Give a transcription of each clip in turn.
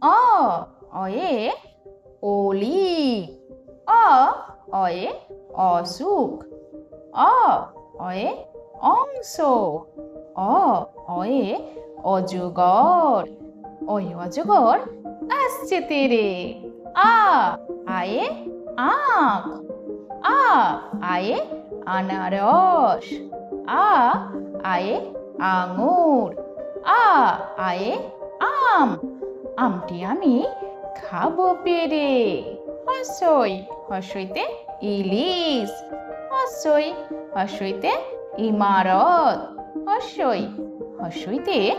অ, অয়ে, অলি। অ, অয়ে, অসুখ। অ, অয়ে, অংশ। অ, অয়ে, অজগর। ওই অজগর আসছে তেরে। আ, আয়ে, আখ। আ, আয়ে, আনারস। আ, আয়ে, আঙুর। আ, আয়ে, আম। আমটি আমি খাব পেরে। হসই, হসইতে ইলিশ। হসই, হসইতে ইমারত। হসই, হসইতে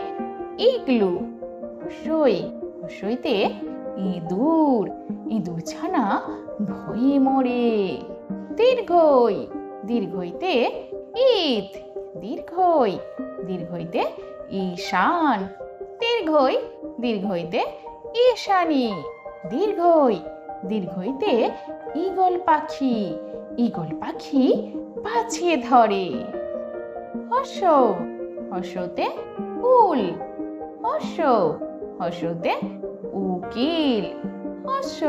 ইগলু। হসই, হসইতে ইঁদুর। ইঁদুর ছানা ভয়ে মরে। দীর্ঘই, দীর্ঘইতে ঈদ দীর্ঘই, দীর্ঘইতে ঈশান, দীর্ঘই, দীর্ঘইতে ঈশানি, দীর্ঘই, দীর্ঘইতে ঈগল পাখি ঈগল পাখি পাছিয়ে ধরে। হর্ষ, হর্ষতে উল, হর্ষ, হর্ষতে উকিল, হর্ষ,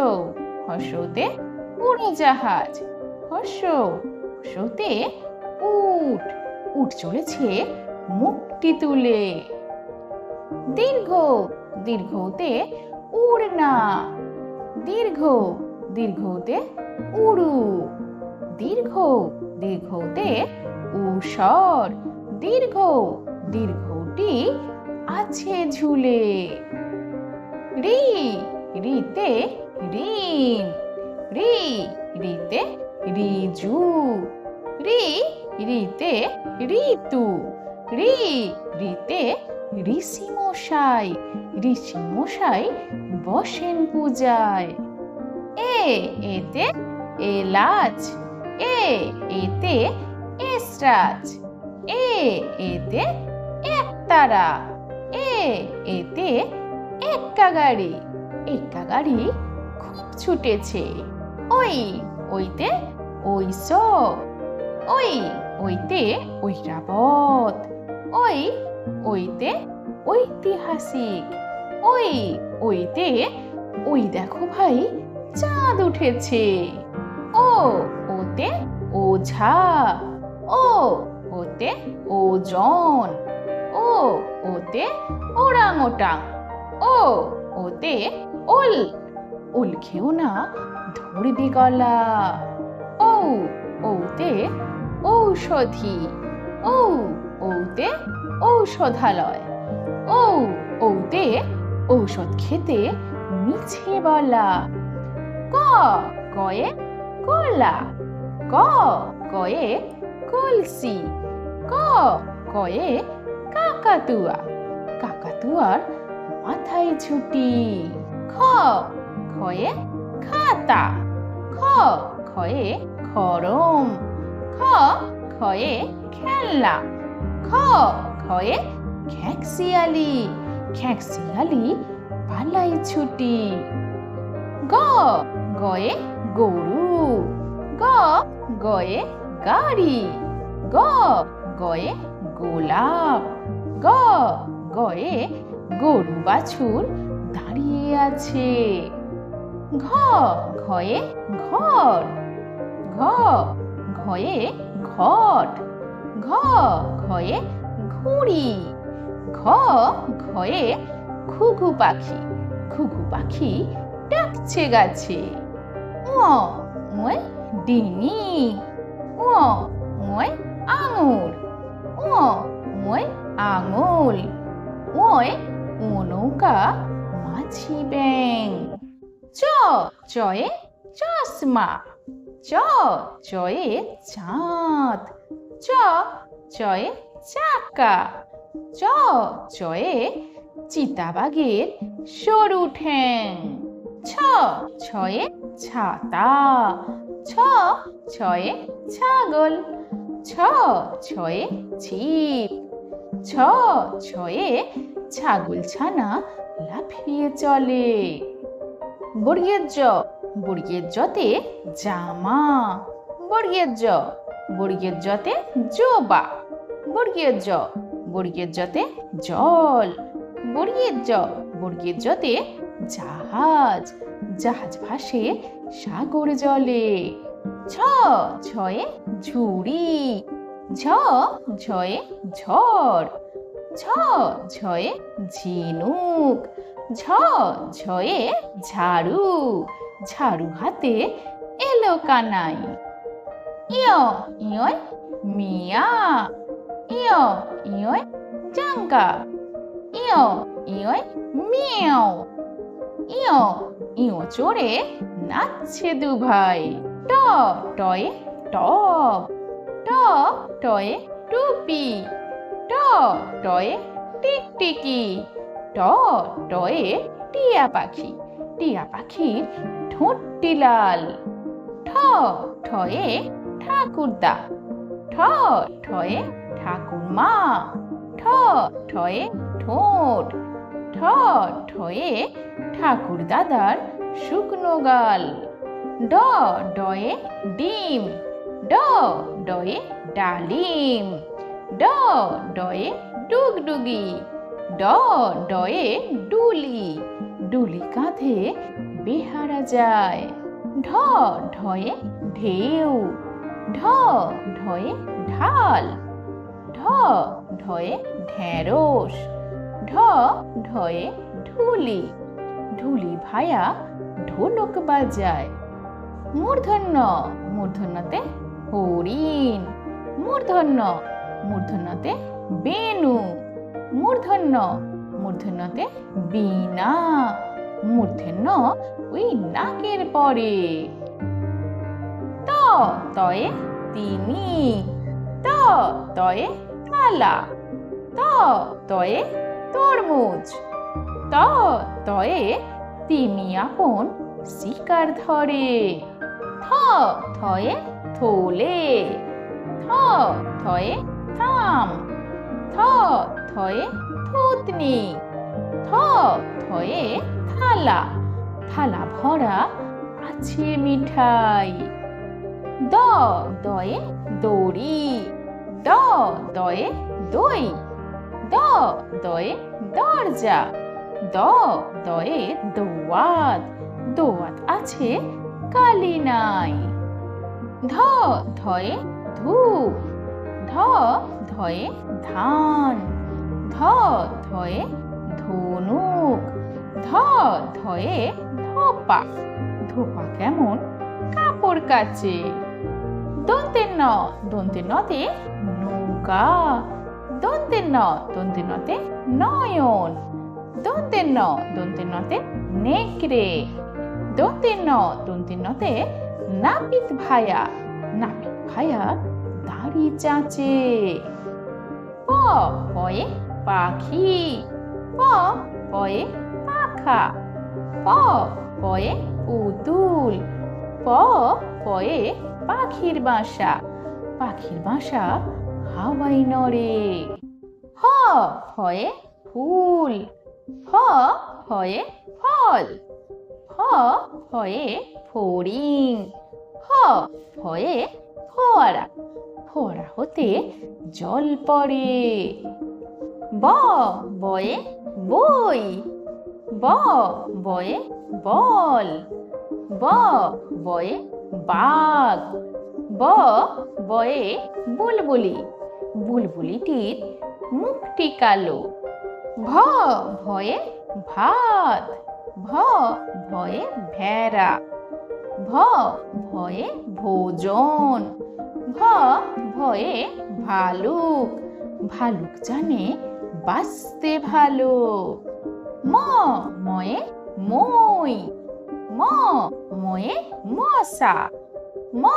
হর্ষতে উড়োজাহাজ, হর্ষ, হর্ষতে উট উট চলেছে মুখটি তুলে। দীর্ঘ, দীর্ঘতে উড়না। দীর্ঘ, দীর্ঘতে উড়ু। দীর্ঘ, দীর্ঘতে উষর দীর্ঘ, দীর্ঘটি আছে ঝুলে। রি, রিতে ঋণ রি, রিতে রিজু। রি, রিতে ঋতু। রি, রিতে ঋষি মশাই ঋষি মশাই বসেন পূজায়। এ, এতে এলাচ, এ, এতে এসরাজ, এ, এতে একতারা, এ, এতে এক্কা গাড়ি এক্কা গাড়ি খুব ছুটেছে। ওই, ওইতে ওইস ওই, ওইতে ঐরাবত। ওই ওইতে ঐতিহাসিক, ওই ওইতে, ওই দেখো ভাই, চাঁদ উঠেছে। ও ওতে ওঝা, ও ওতে ওজন, ও ওতে ওরাং ওটাং ও ওতে ওল। ওল খেও না, ধরবি গলা। ও ওতে ঔষধি ও ওতে ঔষধালয়। ও ওতে ঔষধ খেতে মিছে বলা। ক কয়ে কলা। ক কয়ে কলসি। ক কয়ে কাকাতুয়া। কাকাতুয়ার মাথায় ছুটি খ খয়ে খাতা। খ খয়ে খরম খ খয়ে খেলনা। খ খয়ে খ্যাঁকশিয়ালি খ্যাঁকশিয়ালি পালাই ছুটি। গ, গয়ে গরু, গ, গয়ে গাড়ি, গ, গয়ে গোলাপ, গ, গয়ে গরু বাছুর দাঁড়িয়ে আছে। ঘ, ঘয়ে ঘর, ঘ, ঘয়ে ঘট ঘ, ঘয়ে ঘুড়ি। ঘ, ঘয়ে ঘুঘু পাখি। ঘুঘু পাখি ডাকছে গাছে। ও ওয় ডিঙি। ও ওয় আঙুর ও ওয় আঙুল। ওয় ও নৌকা মাছি ব্যাং চ, চয়ে চশমা। চ, চয়ে চাঁদ। চ, চয়ে চাকা চ, চয়ে চিতাবাগের সরু ঠ্যাং। ছ, ছয়ে ছাতা। ছ, ছয়ে ছাগল। ছ, ছয়ে ছিপ। ছ, ছয়ে ছাগল ছানা লাফিয়ে চলে। বর্গের জ বর্গের জতে জামা। বর্গের জ বর্গের জতে জোবা। বর্গের জ বর্গের জতে জল। বর্গের জ বর্গের জতে জাহাজ। জাহাজ ভাসে সাগর জলে। ছ ছয়ে ঝুড়ি। ঝ, ঝয়ে ঝড়। ছ ঝয়ে ঝিনুক। ঝ, ঝয়ে ঝাড়ু। ঝাড়ু হাতে এলো কানাই। ইয় ইয় মিয়া ইয় ইয় জাঙ্গা ইয় ইয় মিয়াও ইয় ইয় চড়ে নাচছে দু ভাই ট টয়ে টপ ট টয়ে টুপি ট টয়ে টিকটিকি ট টয়ে টিয়া পাখি টিয়া পাখির ঠোঁটটি লাল ঠ ঠয়ে ঠাকুরদা। ঠ ঠয়ে ঠাকুরমা। ঠ ঠয়ে ঠোঁট। ঠ ঠয়ে ঠাকুর দাদার শুকনো গাল। ড, ডয়ে ডিম। ড, ডয়ে ডালিম। ড, ডয়ে ডুগডুগি। ড, ডয়ে ডুলি। ডুলি কাঁধে বেহারা যায়। ঢ, ঢয়ে ঢেউ। ঢ, ঢয়ে ঢাল। ঢ, ঢয়ে ঢেঁড়স। ঢ, ঢয়ে ঢুলি। ঢুলি ভায়া ঢোলক বাজায়। মূর্ধন্য, মূর্ধন্যতে হরিণ। মূর্ধন্য, মূর্ধন্যতে বেনু মূর্ধন্য, মূর্ধন্যতে বীণা। মূর্ধন্য ওই নাকের পরে। তয়ে তিনি, ত তয়ে তালা ত তয়ে তরমুজ, ত তয়ে তিনি আপন শিকার ধরে, থ থয়ে থলে, থ থয়ে থাম, থ থয়ে থুতনি, থ থয়ে থালা থালা ভরা আছে মিঠাই। দ, দয়ে দড়ি। দ দয়ে দই। দ, দয়ে দরজা। দ, দয়ে দোয়াত। দোয়াত আছে কালি নাই। ধ, ধয়ে ধূপ। ধ, ধয়ে ধান। ধ, ধয়ে ধনুক। ধ, ধয়ে ধপা। ধোপা কেমন? কাপড় কাচে। দন্তের ন দন্তের নতে নৌকা দন্তের ন দন্তের নতে নয়ন দন্তের ন দন্তের নতে নেকড়ে দন্তের ন দন্তের নতে নাপিত ভায়া নাপিত ভায়া দাড়ি চাচে। প, পয়ে পাখি, প, পয়ে পাখা, প, পয়ে পুতুল, প, পয়ে পাখির বাসা। পাখির বাসা হাওয়াই নড়ে। হ ফয়ে ফুল। ফ ফয়ে ফল। ফ ফয়ে ফড়িং। ফ ফয়ে ফোয়ারা। ফোয়ারা হতে জল পড়ে। ব বয়ে বই। ব বয়ে বল। ব বয়ে বাঘ। ব, বয়ে বুলবুলি। বুলবুলিটির মুখটি কালো। ভ, ভয়ে ভাত। ভ, ভয়ে ভেড়া। ভ, ভয়ে ভোজন। ভ, ভয়ে ভালুক। ভালুক জানে বাঁচতে ভালো। ম, ময়ে মই। ম, ময়ে মশা। ম,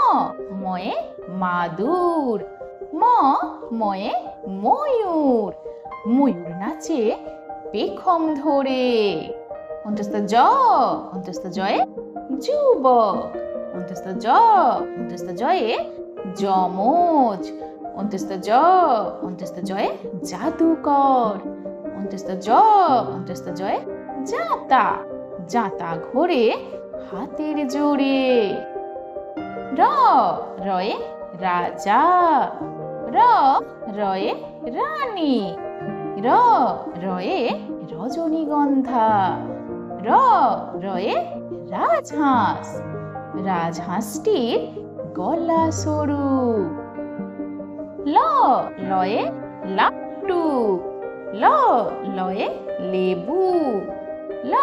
ময়ে মাদুর। ম, ময়ে ময়ূর। ময়ূর নাচে পেখম ধরে। অন্তস্থ জ, অন্তস্থ জয়ে যুবক। অন্তস্থ জ, অন্তস্থ জয়ে যমজ। অন্তস্থ জ, অন্তস্থ জয়ে জাদুকর। অন্তস্থ জ, অন্তস্থ জয়ে জাতা। জাতা ঘোরে হাতের জোরে। র, রয়ে রাজা। র, রয়ে রানী। র, রয়ে রজনীগন্ধা। র, রয়ে রাজহাঁস। রাজহাঁসটির গলা সরু। ল, লয়ে লাট্টু ল, লয়ে লেবু। ল,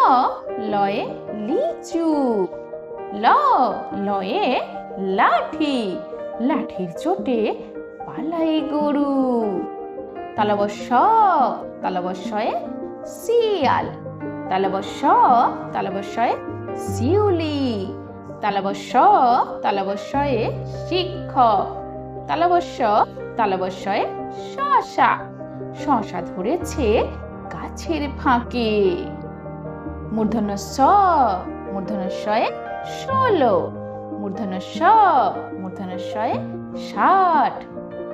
লয়ে লিচু। ল, লয়ে লাঠি। লাঠির চোটে পালাই গরু। তালবস্য তালবস্যয়ে শিয়াল। তালবস্য তালবস্যয়ে শিউলি। তালবস্য তালবস্যয়ে শিক্ষক। তালবস্য তালবস্যয়ে শশা। শশা ধরেছে গাছের ফাঁকে। মূর্ধন্য স মূর্ধন্য শয়ে ষোলো মূর্ধন্য স মূর্ধন্য শয়ে ষাট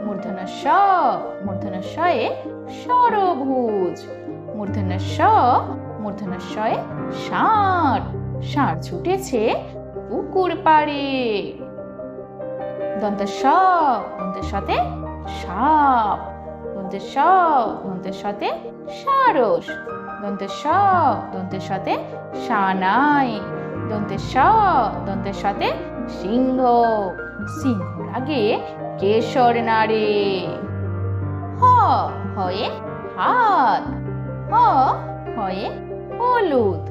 মূর্ধন্য স মূর্ধন্য শয়ে সরভুজ মূর্ধন্য স মূর্ধন্য শয়ে ষাট ষাট ছুটেছে পুকুর পাড়ে। দন্ত স দন্তের সাথে সাপ দন্তের স দন্তের সাথে সারস দন্তের স দন্তের সাথে সানাই দন্তের স দন্তের সাথে সিংহ সিংহ লাগে কেশর নাড়ে হ হয়ে হাত হ হয়ে হলুদ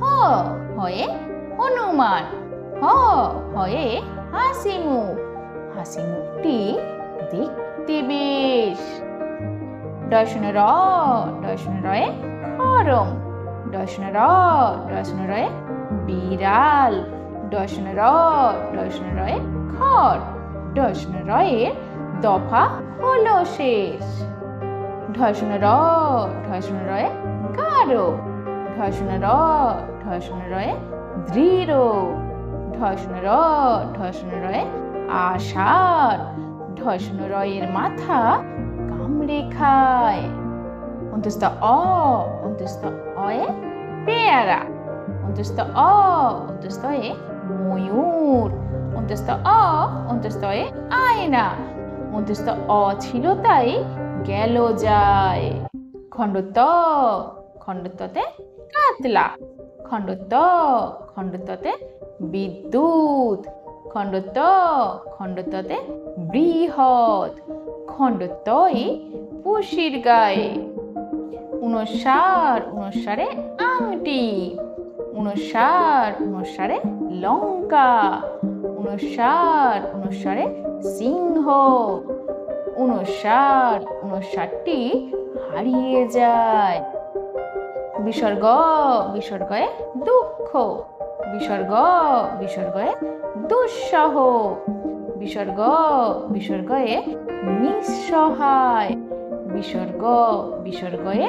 হ হয়ে হনুমান হ হয়ে হাসি মুখ হাসি মুখটি দেখতে বেশ দর্শন র দর্শন রয়ে খরম দর্শন র দর্শন রয়ে বিড়াল। দর্শন র দর্শন রয়ে খড়। দর্শন রয়ের দফা হলো শেষ। ধর্ষণ র ধর্ষণ রয়ে গাঢ়। ধর্ষণ র ধর্ষণ রয়ে দৃঢ়। ধর্ষণ র ধর্ষণ রয়ে আষাঢ়। ধর্ষণ রয়ের মাথা কামড়ে খায়। অন্তস্থ অ অন্তস্থ অয়ে পেয়ারা অন্তস্থ অ অন্তস্থ এ ময়ূর অন্তস্থ অ অন্তস্থ এ আয়না অন্তস্থ অ ছিল তাই গেল যায়। খণ্ডত, খণ্ডততে কাতলা। খণ্ডত, খণ্ডততে বিদ্যুৎ। খণ্ডত, খণ্ডততে বৃহৎ। খণ্ডতই পুষির গায়ে। উনসার উনসারে আংটি উনসার উনসারে লঙ্কা উনসার উনসারে সিংহ উনষাট উনষাটটি হারিয়ে যায়। বিসর্গ, বিসর্গয়ে দুঃখ, বিসর্গ, বিসর্গয়ে দুঃসহ, বিসর্গ, বিসর্গয়ে নিঃসহায়। বিসর্গ, বিসর্গয়ে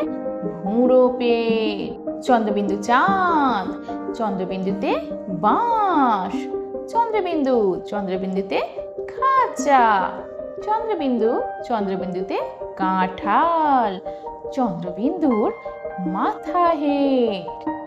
ভুঁড়ো পেট চন্দ্রবিন্দু চাঁদ, চন্দ্রবিন্দুতে বাঁশ, চন্দ্রবিন্দু, চন্দ্রবিন্দুতে খাঁচা, চন্দ্রবিন্দু, চন্দ্রবিন্দুতে কাঁঠাল, চন্দ্রবিন্দুর মাথা হেট।